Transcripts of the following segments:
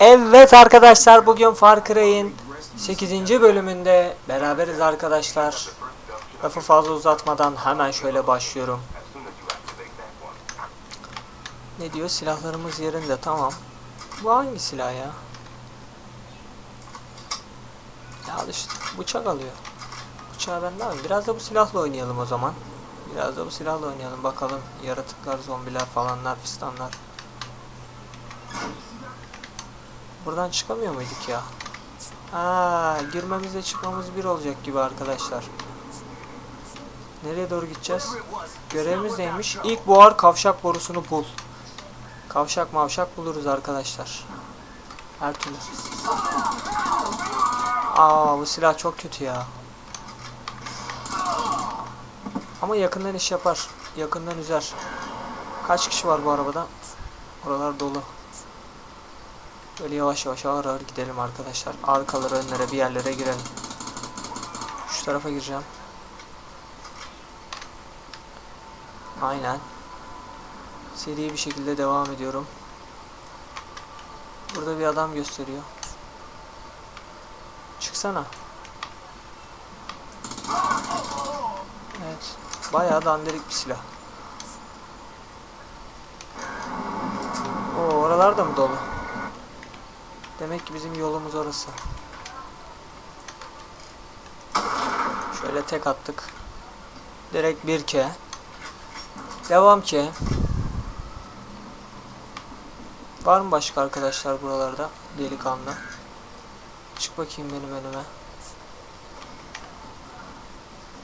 Evet arkadaşlar bugün Far Cry'in 8. bölümünde beraberiz arkadaşlar. Lafı fazla uzatmadan hemen şöyle başlıyorum. Ne diyor? Silahlarımız yerinde tamam. Bu hangi silah ya? Ya işte bıçak alıyor. Bıçağı ben ne yapayım? Biraz da bu silahla oynayalım o zaman. Biraz da bu silahla oynayalım bakalım. Yaratıklar, zombiler falanlar, fistanlar. Buradan çıkamıyor muyduk ya? Aa, girmemizle çıkmamız bir olacak gibi arkadaşlar. Nereye doğru gideceğiz? Görevimiz neymiş? İlk buhar kavşak borusunu bul. Kavşak mavşak buluruz arkadaşlar. Her türlü. Aa bu silah çok kötü ya. Ama yakından iş yapar. Yakından üzer. Kaç kişi var bu arabada? Oralar dolu. Böyle yavaş yavaş ağır ağır gidelim arkadaşlar. Arkalara önlere bir yerlere girelim. Şu tarafa gireceğim. Aynen. Seri bir şekilde devam ediyorum. Burada bir adam gösteriyor. Çıksana. Evet. Bayağı dandirik bir silah. Oo, oralar da mı dolu? Demek ki bizim yolumuz orası. Şöyle tek attık. Direkt bir ke. Devam ki. Var mı başka arkadaşlar buralarda? Delikanlı. Çık bakayım benim önüme.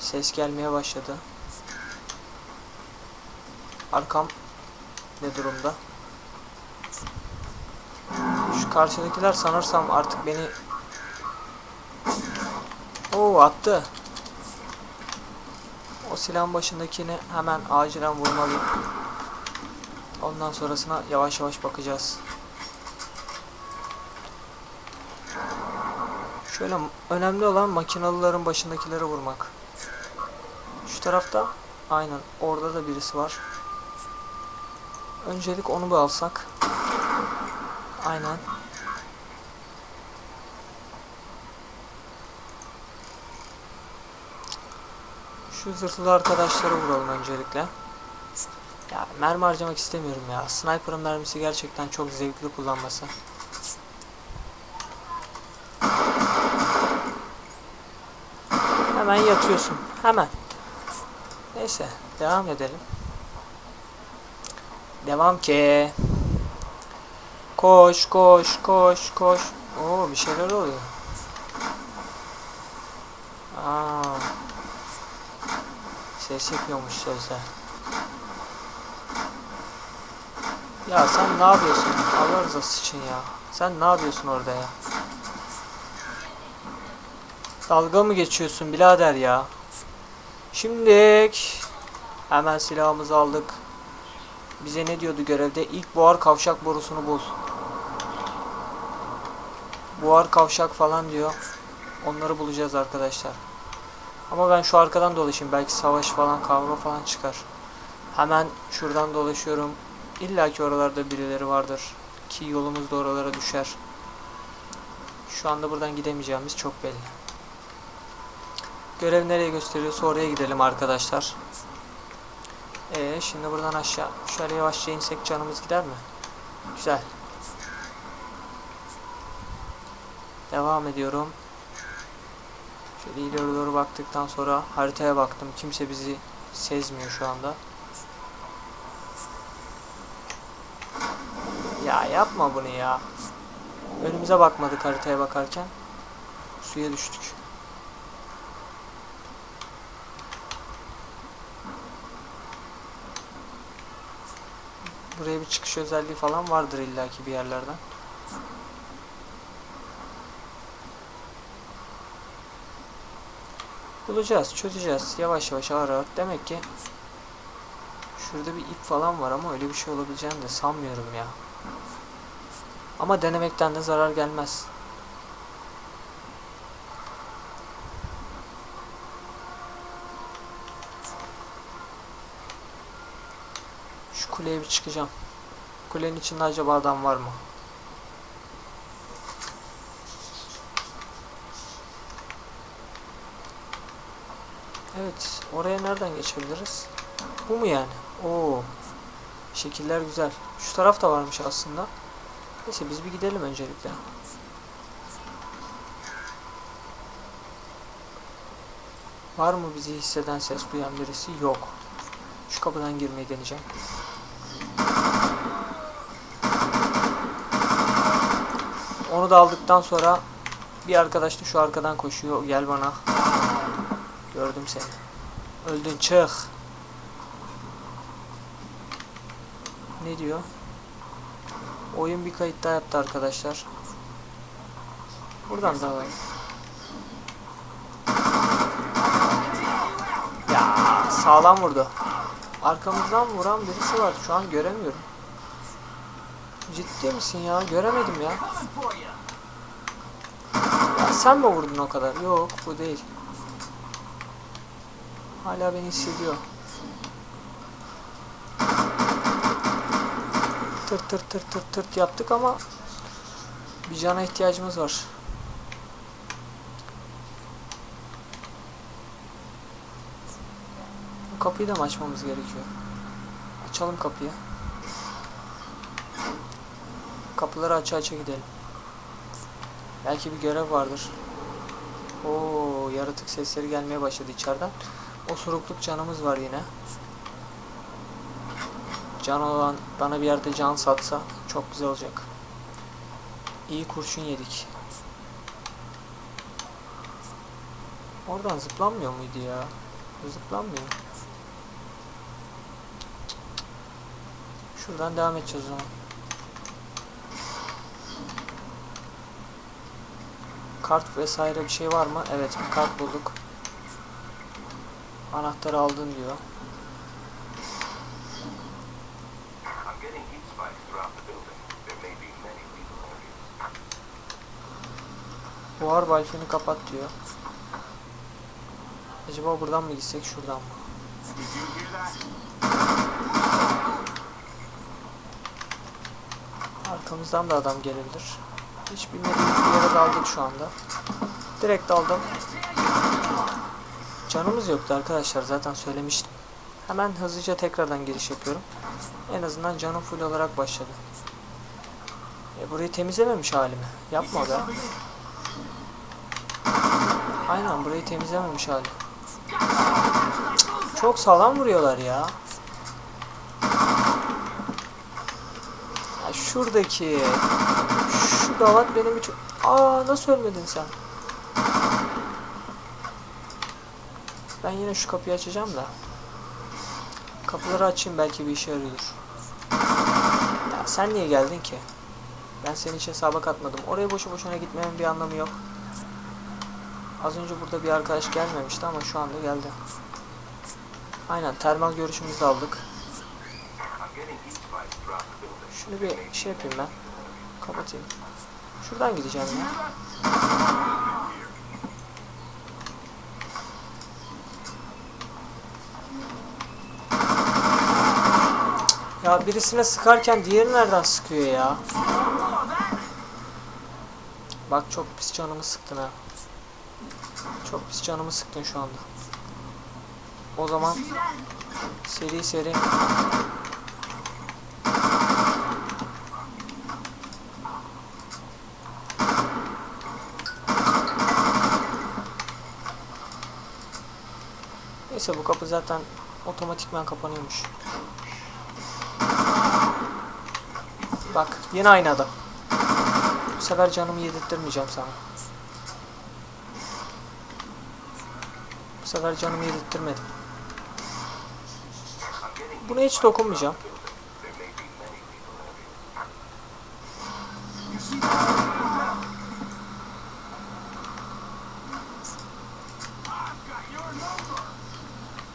Ses gelmeye başladı. Arkam ne durumda? Şu karşıdakiler sanırsam artık beni Oo attı. O silahın başındakini hemen acilen vurmalıyım. Ondan sonrasına yavaş yavaş bakacağız. Şöyle önemli olan makinalıların başındakileri vurmak. Şu tarafta aynen orada da birisi var. Öncelik onu bir alsak. Aynen. Şu zırhlı arkadaşları vuralım öncelikle. Ya mermi harcamak istemiyorum ya. Sniper'ın mermisi gerçekten çok zevkli kullanması. Hemen yatıyorsun. Hemen. Neyse. Devam edelim. Devam ki. Koş koş koş koş. Oo bir şeyler oluyor. Aa. Ses yapıyormuş sözde. Ya sen ne yapıyorsun? Allah rızası için ya. Sen ne yapıyorsun orada ya? Dalga mı geçiyorsun birader ya? Şimdilik hemen silahımızı aldık. Bize ne diyordu görevde? İlk buhar kavşak borusunu bul. Buhar kavşak falan diyor. Onları bulacağız arkadaşlar. Ama ben şu arkadan dolaşayım. Belki savaş falan kavga falan çıkar. Hemen şuradan dolaşıyorum. İlla ki oralarda birileri vardır. Ki yolumuz da oralara düşer. Şu anda buradan gidemeyeceğimiz çok belli. Görev nereye gösteriyorsa oraya gidelim arkadaşlar. Ee, şimdi buradan aşağı şöyle yavaşça insek canımız gider mi? Güzel. Devam ediyorum. Şöyle ileri doğru baktıktan sonra haritaya baktım. Kimse bizi sezmiyor şu anda. Ya yapma bunu ya. Önümüze bakmadık haritaya bakarken. Suya düştük. Buraya bir çıkış özelliği falan vardır illaki bir yerlerden. Bulacağız, çözeceğiz. Yavaş yavaş ağır ağır. Demek ki şurada bir ip falan var ama öyle bir şey olabileceğini de sanmıyorum ya. Ama denemekten de zarar gelmez. Şu kuleye bir çıkacağım. Kulenin içinde acaba adam var mı? Evet. Oraya nereden geçebiliriz? Bu mu yani? Oo. Şekiller güzel. Şu taraf da varmış aslında. Neyse biz bir gidelim öncelikle. Var mı bizi hisseden ses duyan birisi? Yok. Şu kapıdan girmeyi deneyeceğim. Onu da aldıktan sonra bir arkadaş da şu arkadan koşuyor. Gel bana. Gördüm seni. Öldün çık. Ne diyor? Oyun bir kayıt daha yaptı arkadaşlar. Buradan da var. Ya sağlam vurdu. Arkamızdan vuran birisi var. Şu an göremiyorum. Ciddi misin ya? Göremedim ya. Ya sen mi vurdun o kadar? Yok bu değil. Hala beni hissediyor. Tırt tırt tırt tırt tırt yaptık ama bir cana ihtiyacımız var. Bu kapıyı da mı açmamız gerekiyor? Açalım kapıyı. Kapıları aça aça gidelim. Belki bir görev vardır. Oo, yaratık sesleri gelmeye başladı içeriden. Osurukluk canımız var yine. Can olan bana bir yerde can satsa çok güzel olacak. İyi kurşun yedik. Oradan zıplanmıyor muydu ya? Zıplanmıyor. Şuradan devam edeceğiz o zaman. Kart vesaire bir şey var mı? Evet bir kart bulduk. Many lethal areas. Buhar valfini kapat diyor. Acaba buradan mı gitsek şuradan mı? Arkamızdan da adam gelebilir. Hiç bilmediğimiz bir yere daldık şu anda. Direkt daldım. Canımız yoktu arkadaşlar zaten söylemiştim. Hemen hızlıca tekrardan giriş yapıyorum. En azından canım full olarak başladı. E burayı temizlememiş halimi. Yapma be. Aynen burayı temizlememiş hali. Çok sağlam vuruyorlar ya. Ya şuradaki şu gavat benim için Aa nasıl ölmedin sen? Ben yine şu kapıyı açacağım da. Kapıları açayım belki bir işe yarıyordur. Ya sen niye geldin ki? Ben senin hiç hesaba katmadım. Oraya boşu boşuna gitmemin bir anlamı yok. Az önce burada bir arkadaş gelmemişti ama şu anda geldi. Aynen termal görüşümüzü aldık. Şunu bir şey yapayım ben. Kapatayım. Şuradan gideceğim ya. Ya birisine sıkarken diğeri nereden sıkıyor ya? Bak çok pis canımı sıktın ha. Çok pis canımı sıktın şu anda. O zaman seri seri Neyse bu kapı zaten otomatikman kapanıyormuş. Bak yine aynı adam. Bu sefer canımı yedirttirmeyeceğim sana. Bu sefer canımı yedirttirmedim. Buna hiç dokunmayacağım.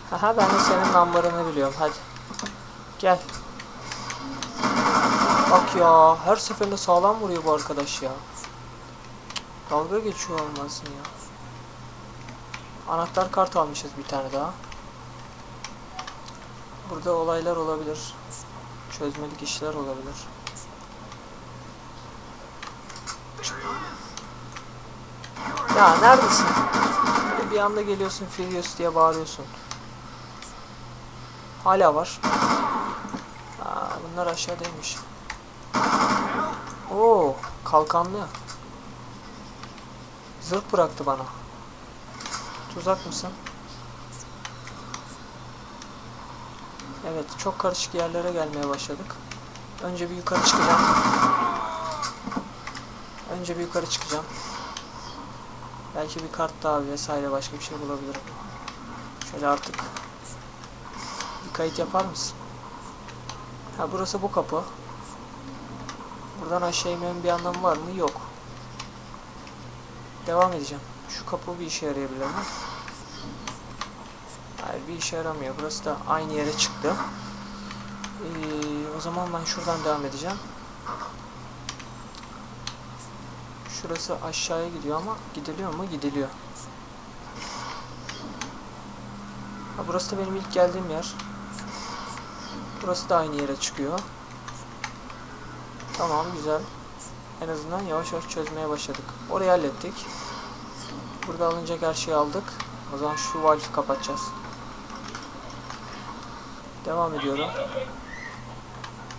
Haha ben de senin numberanı biliyorum hadi. Gel. Bak ya her seferinde sağlam vuruyor bu arkadaş ya. Dalga geçiyor olmasın ya. Anahtar kart almışız bir tane daha. Burada olaylar olabilir. Çözmelik işler olabilir. Ya neredesin? Bir anda geliyorsun Furious diye bağırıyorsun. Hala var. Aa, bunlar aşağıdaymış. Oo, kalkanlı. Zırh bıraktı bana. Tuzak mısın? Evet, çok karışık yerlere gelmeye başladık. Önce bir yukarı çıkacağım. Önce bir yukarı çıkacağım. Belki bir kart daha vesaire başka bir şey bulabilirim. Şöyle artık bir kayıt yapar mısın? Ha burası bu kapı. Buradan aşağı inmenin bir anlamı var mı? Yok. Devam edeceğim. Şu kapı bir işe yarayabilir mi? Hayır bir işe yaramıyor. Burası da aynı yere çıktı. Ee, o zaman ben şuradan devam edeceğim. Şurası aşağıya gidiyor ama gidiliyor mu? Gidiliyor. Ha, burası da benim ilk geldiğim yer. Burası da aynı yere çıkıyor. Tamam güzel. En azından yavaş yavaş çözmeye başladık. Orayı hallettik. Burada alınacak her şeyi aldık. O zaman şu valve'i kapatacağız. Devam ediyorum.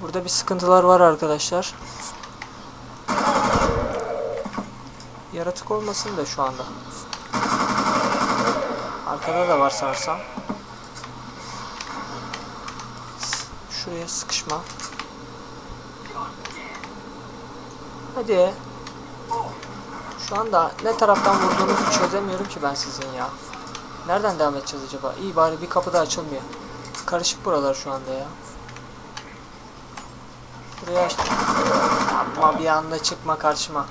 Burada bir sıkıntılar var arkadaşlar. Yaratık olmasın da şu anda. Arkada da var sanırsam. S- Şuraya sıkışma. Hadi. Şu anda ne taraftan vurduğunuzu çözemiyorum ki ben sizin ya. Nereden devam edeceğiz acaba? İyi bari bir kapı da açılmıyor. Karışık buralar şu anda ya. Buraya aç. Yapma bir anda çıkma karşıma.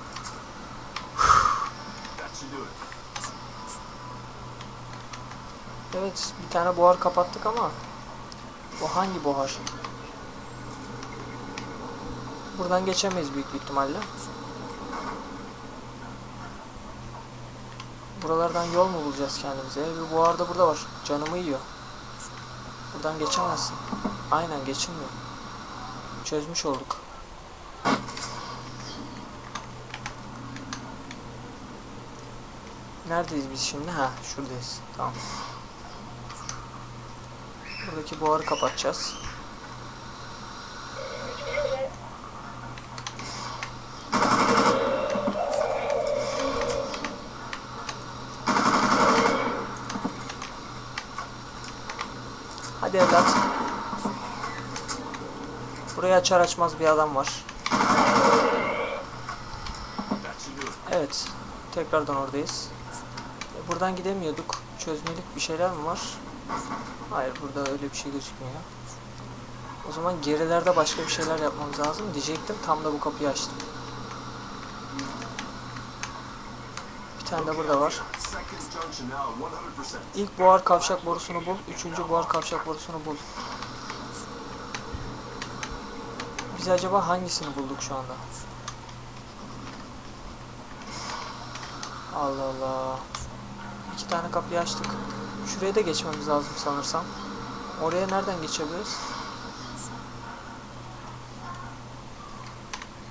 Evet bir tane buhar kapattık ama bu hangi buhar? Buradan geçemeyiz büyük bir ihtimalle. Buralardan yol mu bulacağız kendimize? Bir buhar da burada var. Canımı yiyor. Buradan geçemezsin. Aynen geçilmiyor. Çözmüş olduk. Neredeyiz biz şimdi? Ha, şuradayız. Tamam. Buradaki buharı kapatacağız. Hadi evlat. Burayı açar açmaz bir adam var. Evet. Tekrardan oradayız. E, Buradan gidemiyorduk. Çözmelik bir şeyler mi var? Hayır burada öyle bir şey gözükmüyor. O zaman gerilerde başka bir şeyler yapmamız lazım diyecektim. Tam da bu kapıyı açtım. Bir tane de burada var. Second junction now, 100%. İlk buhar kavşak borusunu bul. Üçüncü buhar kavşak borusunu bul. Acaba hangisini bulduk şu anda? Allah Allah. İki tane kapıyı açtık. Şuraya da geçmemiz lazım sanırsam. Oraya nereden geçebiliriz?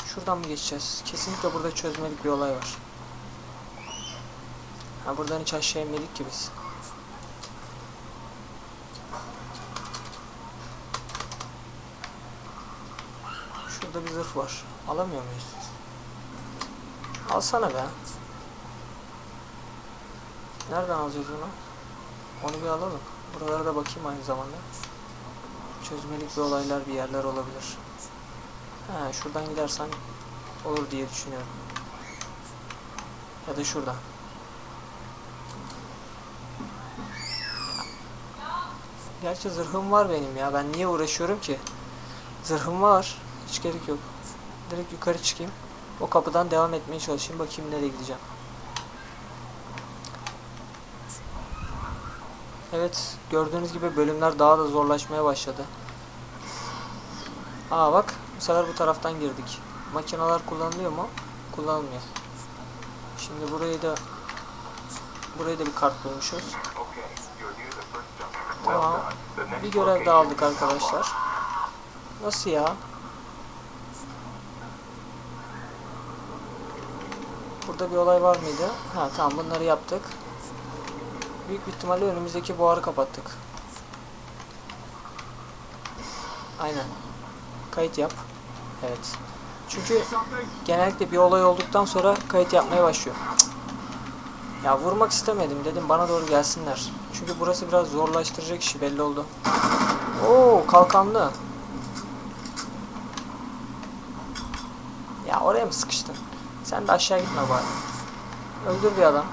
Şuradan mı geçeceğiz? Kesinlikle burada çözmelik bir olay var. Ha buradan hiç aşağı inmedik ki biz. Şurada bir zırh var. Alamıyor muyuz? Alsana be. Nereden alacağız onu? Onu bir alalım. Buralara da bakayım aynı zamanda. Çözmelik bir olaylar bir yerler olabilir. He şuradan gidersen olur diye düşünüyorum. Ya da şuradan. Gerçi zırhım var benim ya. Ben niye uğraşıyorum ki? Zırhım var. Hiç gerek yok. Direkt yukarı çıkayım. O kapıdan devam etmeye çalışayım. Bakayım nereye gideceğim. Evet. Gördüğünüz gibi bölümler daha da zorlaşmaya başladı. Aa bak. Bu sefer bu taraftan girdik. Makineler kullanılıyor mu? Kullanılmıyor. Şimdi burayı da burayı da bir kart bulmuşuz. Tamam. Bir görev daha aldık arkadaşlar. Nasıl ya? Burada bir olay var mıydı? Ha tamam bunları yaptık. büyük ihtimalle önümüzdeki buharı kapattık. Aynen. Kayıt yap. Evet. Çünkü genellikle bir olay olduktan sonra kayıt yapmaya başlıyor. Ya vurmak istemedim dedim bana doğru gelsinler. Çünkü burası biraz zorlaştıracak işi belli oldu. Oo kalkanlı. Ya oraya mı sıkıştın? Sen de aşağı gitme bari. Öldür bir adam.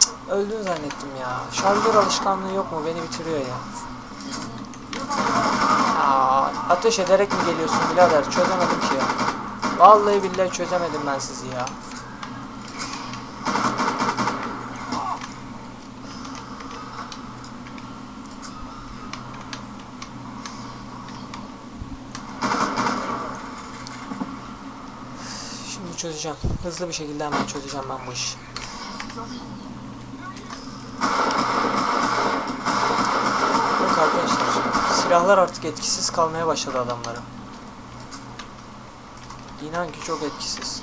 Cık, Öldün zannettim ya. Şarjör alışkanlığı yok mu? Beni bitiriyor ya. Aa, ateş ederek mi geliyorsun birader? Çözemedim ki ya. Vallahi billahi çözemedim ben sizi ya. Şimdi çözeceğim. Hızlı bir şekilde hemen çözeceğim ben bu işi. Yok arkadaşlar. Silahlar artık etkisiz kalmaya başladı adamlara. İnan ki çok etkisiz.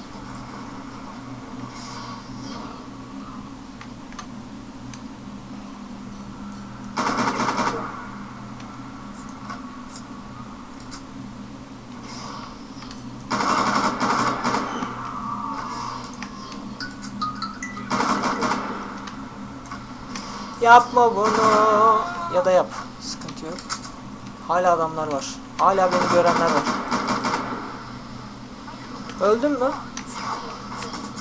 Yapma bunu. Ya da yap. Sıkıntı yok. Hala adamlar var. Hala beni görenler var. Öldün mü?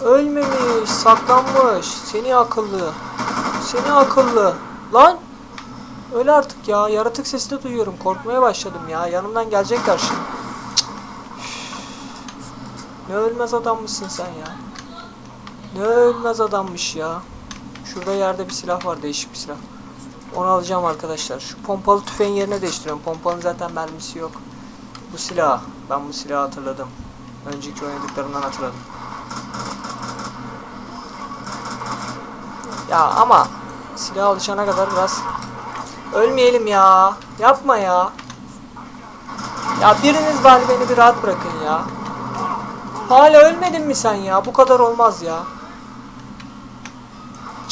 Ölmemiş, saklanmış. Seni akıllı. Seni akıllı. Lan! Öyle artık ya. Yaratık sesi de duyuyorum. Korkmaya başladım ya. Yanımdan gelecekler şimdi. Ne ölmez adammışsın sen ya. Ne ölmez adammış ya. Şurada yerde bir silah var. Değişik bir silah. Onu alacağım arkadaşlar. Şu pompalı tüfeğin yerine değiştiriyorum. Pompalın zaten mermisi yok. Bu silah. Ben bu silahı hatırladım. Önceki oynadıklarımdan hatırladım. Ya ama silaha alışana kadar biraz ölmeyelim ya. Yapma ya. Ya biriniz bari beni bir rahat bırakın ya. Hala ölmedin mi sen ya? Bu kadar olmaz ya.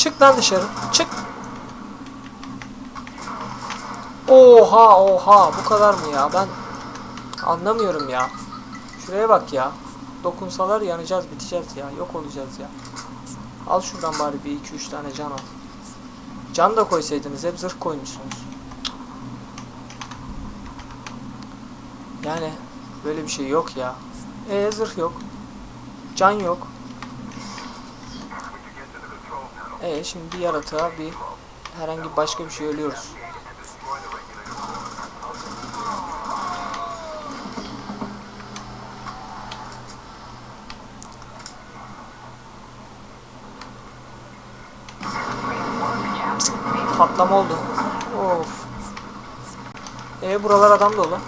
Çık lan dışarı. Çık. Oha oha bu kadar mı ya? Ben anlamıyorum ya. Şuraya bak ya. Dokunsalar yanacağız, biteceğiz ya. Yok olacağız ya. Al şuradan bari bir iki üç tane can al. Can da koysaydınız hep zırh koymuşsunuz. Yani böyle bir şey yok ya. E zırh yok. Can yok. E şimdi bir yaratığa bir herhangi başka bir şey ölüyoruz. Patlama oldu. Of. E buralar adam dolu.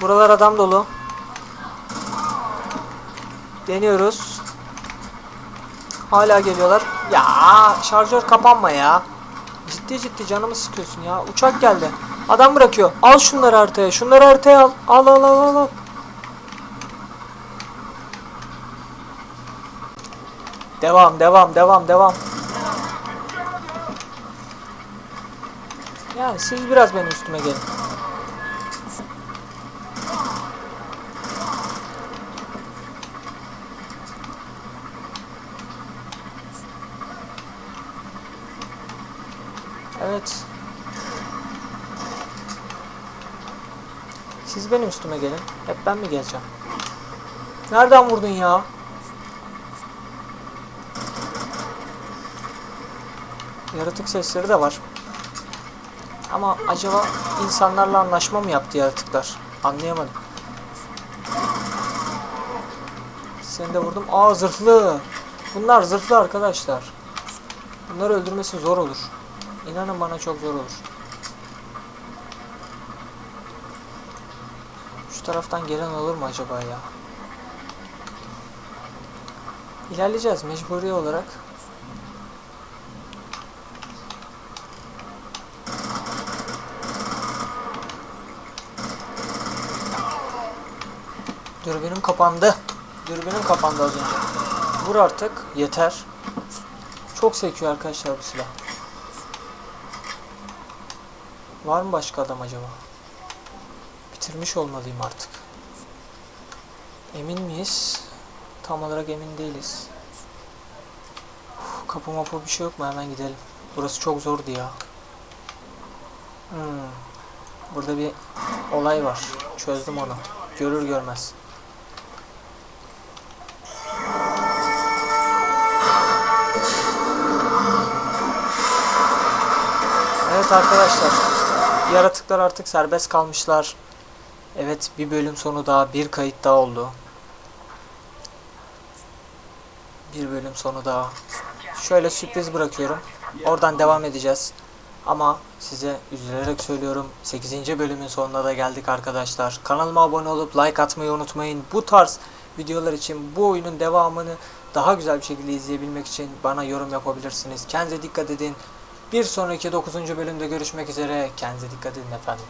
Buralar adam dolu. Deniyoruz. Hala geliyorlar. Ya şarjör kapanma ya. Ciddi ciddi canımı sıkıyorsun ya. Uçak geldi. Adam bırakıyor. Al şunları haritaya. Şunları haritaya al. Al al al al. Devam devam devam devam. Yani siz biraz benim üstüme gelin. Evet. Siz benim üstüme gelin. Hep ben mi geleceğim? Nereden vurdun ya? Yaratık sesleri de var. Ama acaba insanlarla anlaşma mı yaptı yaratıklar? Anlayamadım. Seni de vurdum. Aa zırhlı. Bunlar zırhlı arkadaşlar. Bunları öldürmesi zor olur. İnanın bana çok zor olur. Taraftan gelen olur mu acaba ya? İlerleyeceğiz mecburi olarak. Dürbünüm kapandı. Dürbünüm kapandı az önce. Vur artık. Yeter. Çok sekiyor arkadaşlar bu silah. Var mı başka adam acaba? Bitirmiş olmalıyım artık. Emin miyiz? Tam olarak emin değiliz. Uf, kapı mapı bir şey yok mu? Hemen gidelim. Burası çok zordu ya. Hmm. Burada bir olay var. Çözdüm onu. Görür görmez. Evet arkadaşlar. Yaratıklar artık serbest kalmışlar. Evet bir bölüm sonu daha, bir kayıt daha oldu. Bir bölüm sonu daha. Şöyle sürpriz bırakıyorum. Oradan devam edeceğiz. Ama size üzülerek söylüyorum 8. bölümün sonuna da geldik arkadaşlar. Kanalıma abone olup like atmayı unutmayın. Bu tarz videolar için bu oyunun devamını daha güzel bir şekilde izleyebilmek için bana yorum yapabilirsiniz. Kendinize dikkat edin. Bir sonraki 9. bölümde görüşmek üzere. Kendinize dikkat edin efendim.